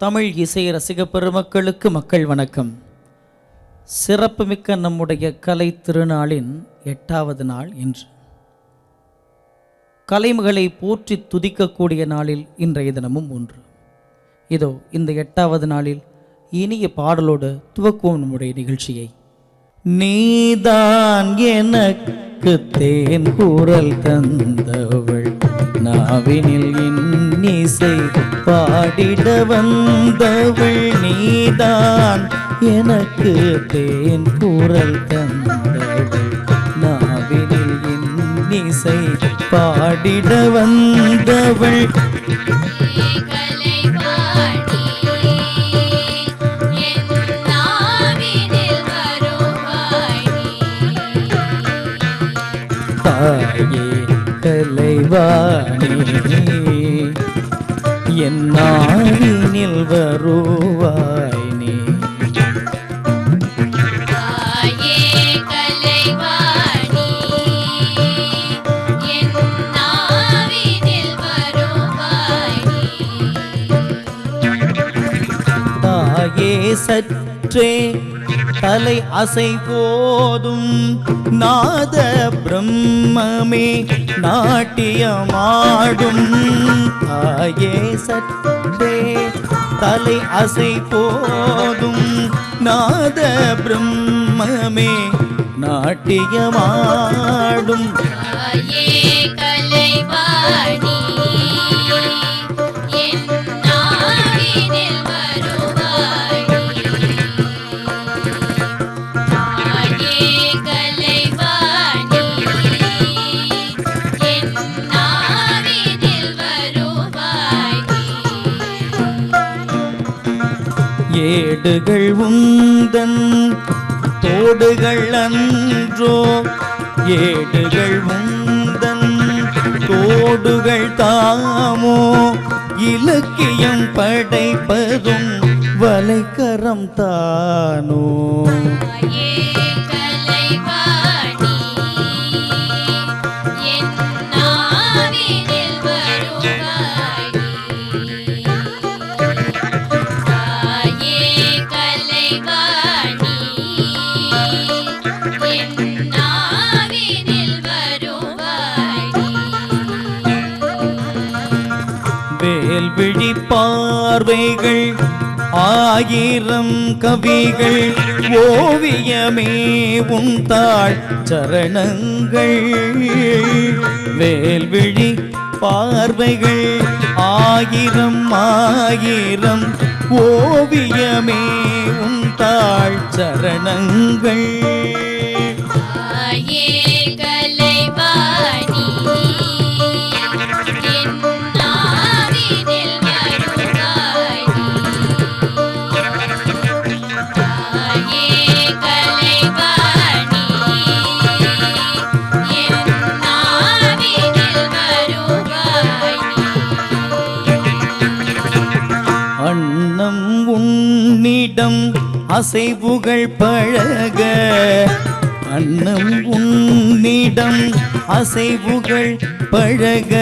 தமிழ் இசை ரசிக பெருமக்களுக்கு மக்கள் வணக்கம். சிறப்புமிக்க நம்முடைய கலை திருநாளின் எட்டாவது நாள் இன்று. கலைமகளை போற்றி துதிக்கக்கூடிய நாளில் இன்றைய தினமும் ஒன்று. இதோ இந்த எட்டாவது நாளில் இனிய பாடலோடு துவக்குவோம் நம்முடைய நிகழ்ச்சியை. நீதான் எனக்கு தேன் கூறல் தந்தவள். நாவினில் இன்னிசை பாடிட வந்தவள் நீதான். எனக்கு தேன் கூறல் தந்தவள் நாவினில் இன்னிசை பாடிட வந்தவள். தாயே கலைவாணி என் நாவினில் வருவாய் நீ. சற்றே தலை அசை போதும். நாத பிரம்மமே நாட்டியமாடும். தாயே சத்தே தலை அசை போதும். நாத பிரம்மமே நாட்டியமாடும். ஏடுகள் உந்தன் தோடுகள் அன்றோ. ஏடுகள் உந்தன் தோடுகள் தாமோ. இலக்கியம் படைப்பதும் வலைக்கரம் தானோ. பார்வைகள் ஆயிரம் கவிகள் ஓவியமே உந்தாள் சரணங்கள். வேல்விழி பார்வைகள் ஆயிரம் ஆயிரம் ஓவியமே உந்தாள் சரணங்கள். அசைவுகள் பழக. அன்னம் உன்னிடம் அசைவுகள் பழக.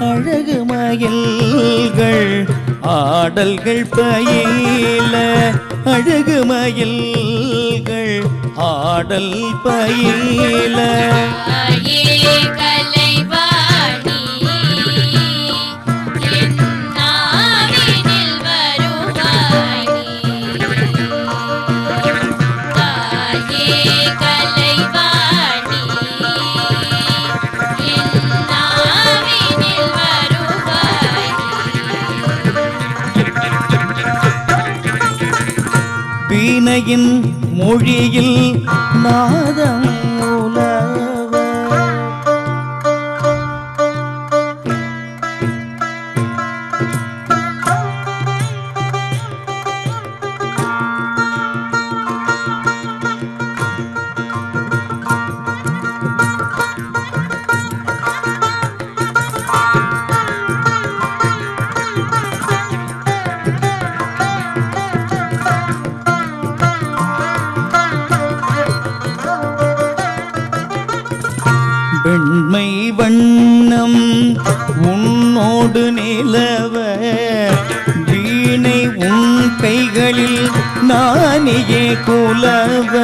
அழகு மயில்கள் ஆடல்கள் பயில. அழகு மயில்கள் ஆடல் பயில. வினையின் மொழியில் நாதம் வெண்மை வண்ணம் உன்னோடு நிலவ வீணை உன் கைகளில் நானியே குலவ.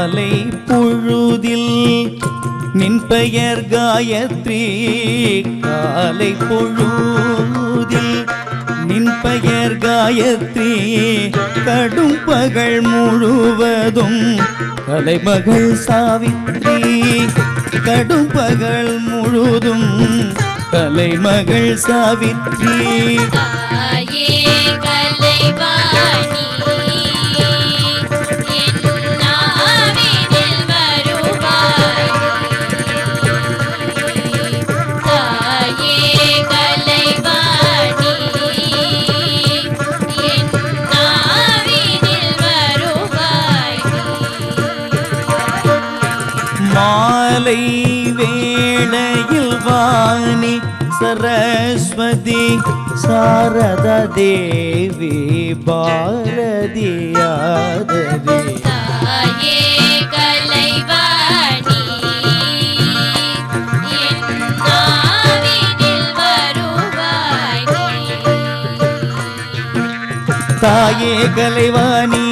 காலை பொழுதில் நின் பெயர் காயத்ரி. காலை பொழுதில் நின் பெயர் காயத்ரி. கடும் பகல் முழுவதும் கலைமகள் சாவித்ரி. கடும் பகல் முழுதும் கலைமகள் சாவித்ரி. கலைவாணி. மாலை வேளையில் வாணி சரஸ்வதி சாரத தேவி பாரதி யாதவி தாயே கலைவாணி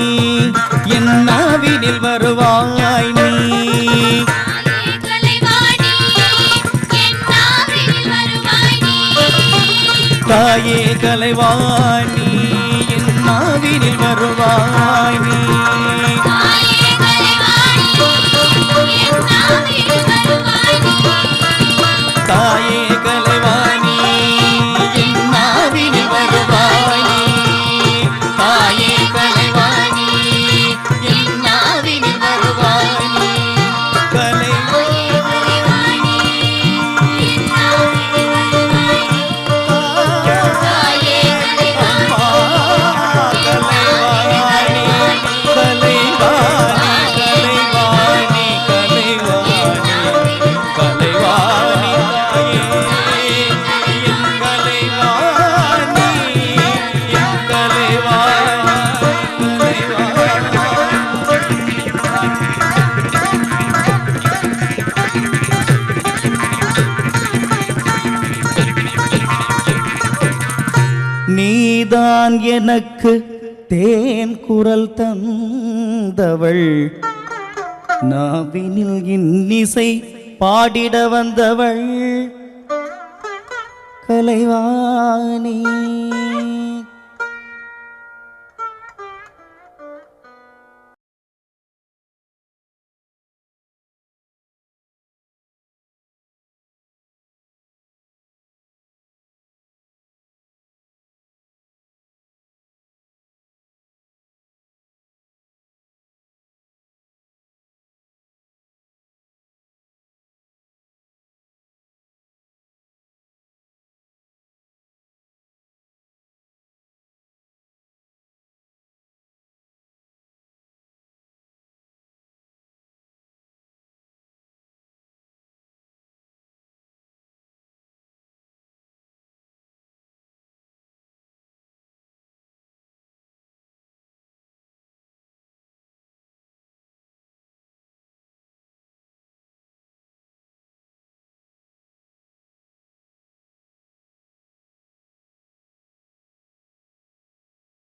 என் நாவினில் வருவாய். தாயே கலைவாணி என் நாவினில் வருவாய் நீ. நீதான் எனக்கு தேன் குரல் தந்தவள். நாவினில் இன்னிசை பாடிட வந்தவள். கலைவானே